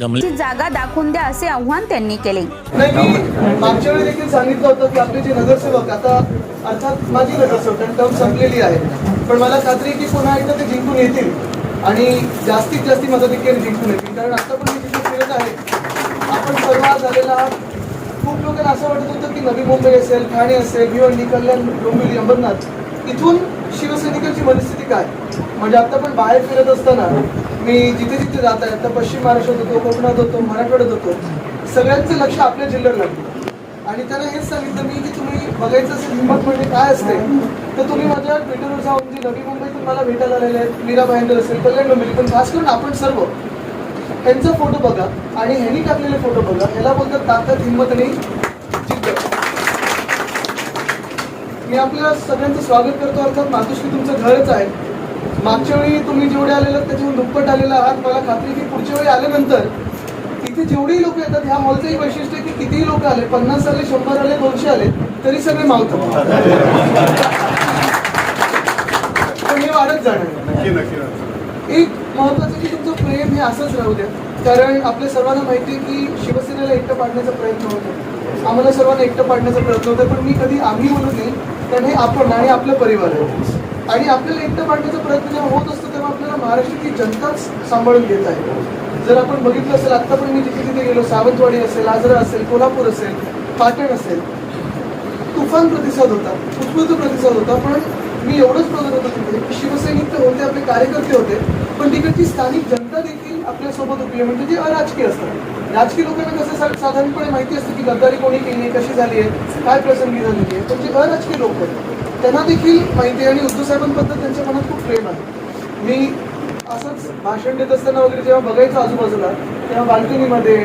जमले ची जागा दाखवून द्या असे आव्हान त्यांनी केले. नाही मी मागच्या वेळी देखील सांगितलं होतं की आपले जे नगरसेवक आता अर्थात माझी नगरसेवक आणि टर्म संपलेली आहे. पण मला खात्री आहे की पुन्हा एकदा ते जिंकून येतील. आणि जास्तीत जास्त मताधिक्याने जिंकून येतील. कारण आता पण मी जिथे फिरत आहे आपण सर्व आज आलेला आहात खूप लोकांना असं वाटत होतं की नवी मुंबई असेल ठाणे असेल भिवंडी कल्याण डोंबिवली अंबरनाथ इथून शिवसैनिकांची परिस्थिती काय? म्हणजे आता पण बाहेर फिरत असताना मी जिथे जिथे जात आहे आता पश्चिम महाराष्ट्रात होतो कोकणात होतो मराठवाड्यात होतो सगळ्यांचं लक्ष आपल्या जिल्ह्यात लागलं आणि त्यांना हेच सांगितलं मी की तुम्ही बघायचं असेल हिंमत म्हणजे काय असते तर तुम्ही माझ्या ट्विटरवर जाऊन जे नवी मुंबईतून मला भेटायला आलेले आहेत मीरा भाईंदर असेल कल्याण डोंबिवली पण खास करून आपण सर्व त्यांचा फोटो बघा आणि ह्यांनी टाकलेले फोटो बघा ह्याला बोलतात ताकद हिंमत आणि जिद्द. मी आपल्या सगळ्यांचं स्वागत करतो अर्थात मातोश्री तुमचं घरच आहे. मागच्या वेळी तुम्ही जेवढे आलेले त्याच्याहून दुप्पट आलेला आहात. मला खात्री की पुढच्या वेळी आल्यानंतर इथे जेवढेही लोक येतात ह्या मॉलचं एक वैशिष्ट्य आहे की कितीही लोक आले पन्नास आले शंभर आले दोनशे आले तरी सगळे मावतात पण हे वाढत जाणार एक महत्वाचं की तुमचं प्रेम हे असंच राहू द्या. कारण आपल्या सर्वांना माहिती आहे की शिवसेनेला एकटं पाडण्याचा प्रयत्न होतो आम्हाला सर्वांना एकटं पाडण्याचा प्रयत्न होतो पण मी कधी आम्ही म्हणू नये कारण हे आपण आणि आपलं परिवार आहे. आणि आपल्याला एकटं पाडण्याचा प्रयत्न जेव्हा होत असतो तेव्हा आपल्याला महाराष्ट्राची जनताच सांभाळून घेत आहे. जर आपण बघितलं असेल आत्ता पण मी जिथे तिथे गेलो सावंतवाडी असेल आजरा असेल कोल्हापूर असेल पाटण असेल तुफान प्रतिसाद होता उत्स्फूर्त प्रतिसाद होता पण मी एवढंच बघत होतो तिथे की शिवसैनिक तर होते आपले कार्यकर्ते होते पण तिकडची स्थानिक जनता देखील आपल्यासोबत होती म्हणजे जे अराजकीय असतात. राजकीय लोकांना कसं सा- साधारणपणे माहिती असतं की गद्दारी कोणी केली आहे कशी झाली आहे काय प्रसंगी झालेली आहे पण जे अराजकीय लोक आहेत त्यांना देखील माहिती आहे आणि उद्धव साहेबांबद्दल त्यांच्या मनात खूप प्रेम आहे. मी असंच भाषण देत असताना वगैरे जेव्हा बघायचं आजूबाजूला तेव्हा बाल्कनीमध्ये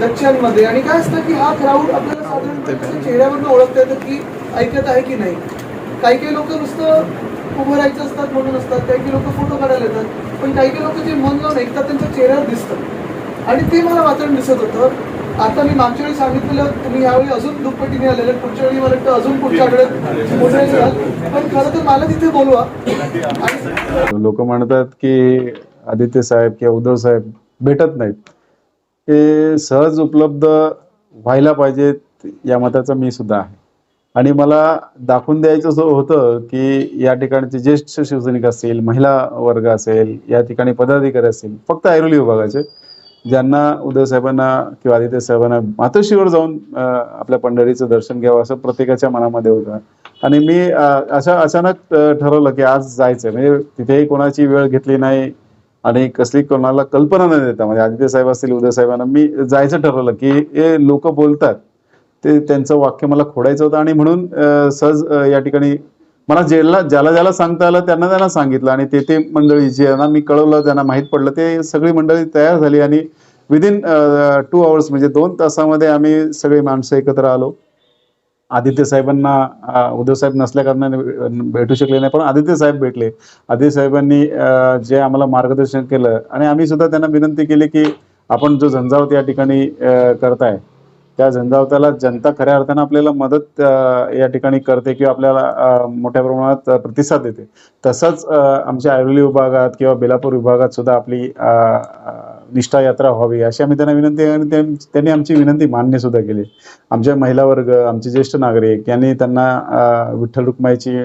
गच्च्यांमध्ये आणि काय असतं की हा क्राऊड आपल्याला साधारणपणे चेहऱ्यावरून ओळखता येतं की ऐकत आहे की नाही. काही काही लोक नुसतं उभं राहायचं असतात म्हणून असतात. काही काही लोक फोटो काढायला येतात. पण काही काही लोक जे मन लावून ऐकतात त्यांच्या चेहऱ्यावर दिसतं. आणि ते मला वातावरण दिसत होतं. आता मी मागच्या वेळी सांगितलेलं तुम्ही यावेळी अजून दुप्पटीने आलेले पुढच्या वेळी मला वाटतं अजून पुढच्या आठवड्यात पण खरं तर मला तिथे बोलवा. लोक म्हणतात की आदित्य साहेब किंवा उद्धव साहेब भेटत नाहीत. ते सहज उपलब्ध व्हायला पाहिजेत या मताचा मी सुद्धा आहे. आणि मला दाखवून द्यायचं असं होतं की या ठिकाणचे ज्येष्ठ शिवसैनिक असतील महिला वर्ग असेल या ठिकाणी पदाधिकारी असतील फक्त ऐरोली विभागाचे. ज्यांना उदयसाहेबांना साहेबांना किंवा आदित्य साहेबांना मातोश्रीवर जाऊन आपल्या पंढरीचं दर्शन घ्यावं असं प्रत्येकाच्या मनामध्ये होतं. आणि मी अं, अशा अचानक ठरवलं की आज जायचं म्हणजे तिथेही कोणाची वेळ घेतली नाही आणि कसली कोणाला कल्पना न देता. म्हणजे आदित्य साहेब असतील उदय साहेबांना मी जायचं ठरवलं की हे लोक बोलतात. ते त्यांचं वाक्य मला खोडायचं होतं आणि म्हणून सहज या ठिकाणी मला ज्याला ज्याला ज्याला सांगता आलं त्यांना त्यांना सांगितलं. आणि ते ते मंडळी ज्यांना मी कळवलं त्यांना माहीत पडलं ते सगळी मंडळी तयार झाली. आणि विदिन टू आवर्स म्हणजे दोन तासामध्ये आम्ही सगळी माणसं एकत्र आलो. आदित्य साहेबांना उद्धव साहेब नसल्या कारणाने भेटू शकले नाही पण आदित्य साहेब भेटले. आदित्य साहेबांनी जे आम्हाला मार्गदर्शन केलं. आणि आम्ही सुद्धा त्यांना विनंती केली की आपण जो झंझावत या ठिकाणी करताय त्या झंझावताला जनता खऱ्या अर्थानं आपल्याला मदत या ठिकाणी करते किंवा आपल्याला मोठ्या प्रमाणात प्रतिसाद देते. तसंच आमच्या ऐरोली विभागात किंवा बेलापूर विभागात सुद्धा आपली निष्ठा यात्रा व्हावी अशी आम्ही त्यांना विनंती आणि त्यांनी आमची विनंती मान्य सुद्धा केली. आमच्या महिला वर्ग आमचे ज्येष्ठ नागरिक यांनी त्यांना विठ्ठल रुक्माईची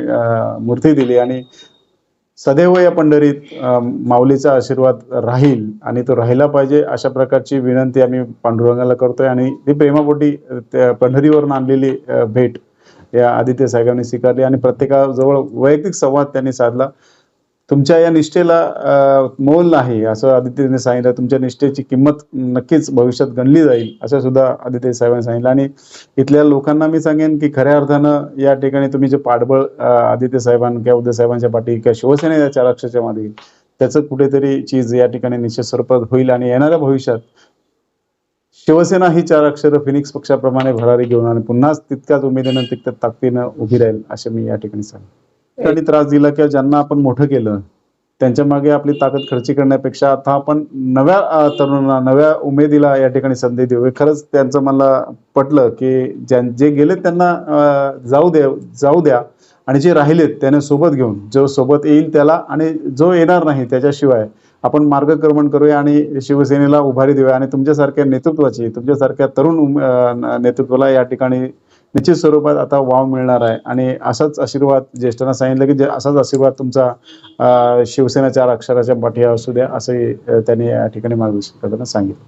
मूर्ती दिली आणि सदैव या पंढरीत माऊलीचा आशीर्वाद राहील आणि तो राहिला पाहिजे अशा प्रकारची विनंती आम्ही पांडुरंगाला करतोय आणि ती प्रेमापोटी त्या पंढरीवरून आणलेली भेट या आदित्य साहेबांनी स्वीकारली आणि प्रत्येकाजवळ वैयक्तिक संवाद त्यांनी साधला. तुमच्या या निष्ठेला मोल नाही असं आदित्यने सांगितलं. तुमच्या निष्ठेची किंमत नक्कीच भविष्यात गणली जाईल असं सुद्धा आदित्य साहेबांनी सांगितलं. आणि इथल्या लोकांना मी सांगेन की खऱ्या अर्थानं या ठिकाणी तुम्ही जे पाठबळ आदित्य साहेबांना किंवा उद्धव साहेबांच्या पाठी किंवा शिवसेनेच्या चार अक्षरच्या मागे त्याचं कुठेतरी चीज या ठिकाणी निश्चित स्वरूपात होईल आणि येणाऱ्या भविष्यात शिवसेना ही चार अक्षर फिनिक्स पक्षाप्रमाणे भरारी घेऊन आणि पुन्हा तितक्याच उमेदीनं तितक्या ताकदीनं उभी राहील असे मी या ठिकाणी सांगेन. त्यांनी त्रास दिला किंवा ज्यांना आपण मोठं केलं त्यांच्या मागे आपली ताकद खर्ची करण्यापेक्षा आता आपण नव्या तरुणांना नव्या उमेदीला या ठिकाणी संधी देऊ. खरंच त्यांचं मला पटलं की ज्यां जे गेलेत त्यांना जाऊ दे जाऊ द्या आणि जे राहिलेत त्याने सोबत घेऊन जो सोबत येईल त्याला आणि जो येणार नाही त्याच्याशिवाय आपण मार्गक्रमण करूया आणि शिवसेनेला उभारी देऊया. आणि तुमच्यासारख्या नेतृत्वाची तुमच्यासारख्या तरुण नेतृत्वाला या ठिकाणी निश्चित स्वरूपात आता वाव मिळणार आहे. आणि असाच आशीर्वाद ज्येष्ठांना सांगितलं की जे- असाच आशीर्वाद तुमचा शिवसेना चार अक्षराच्या पाठी असू द्या असंही त्यांनी या ठिकाणी मार्गदर्शन करताना सांगितलं.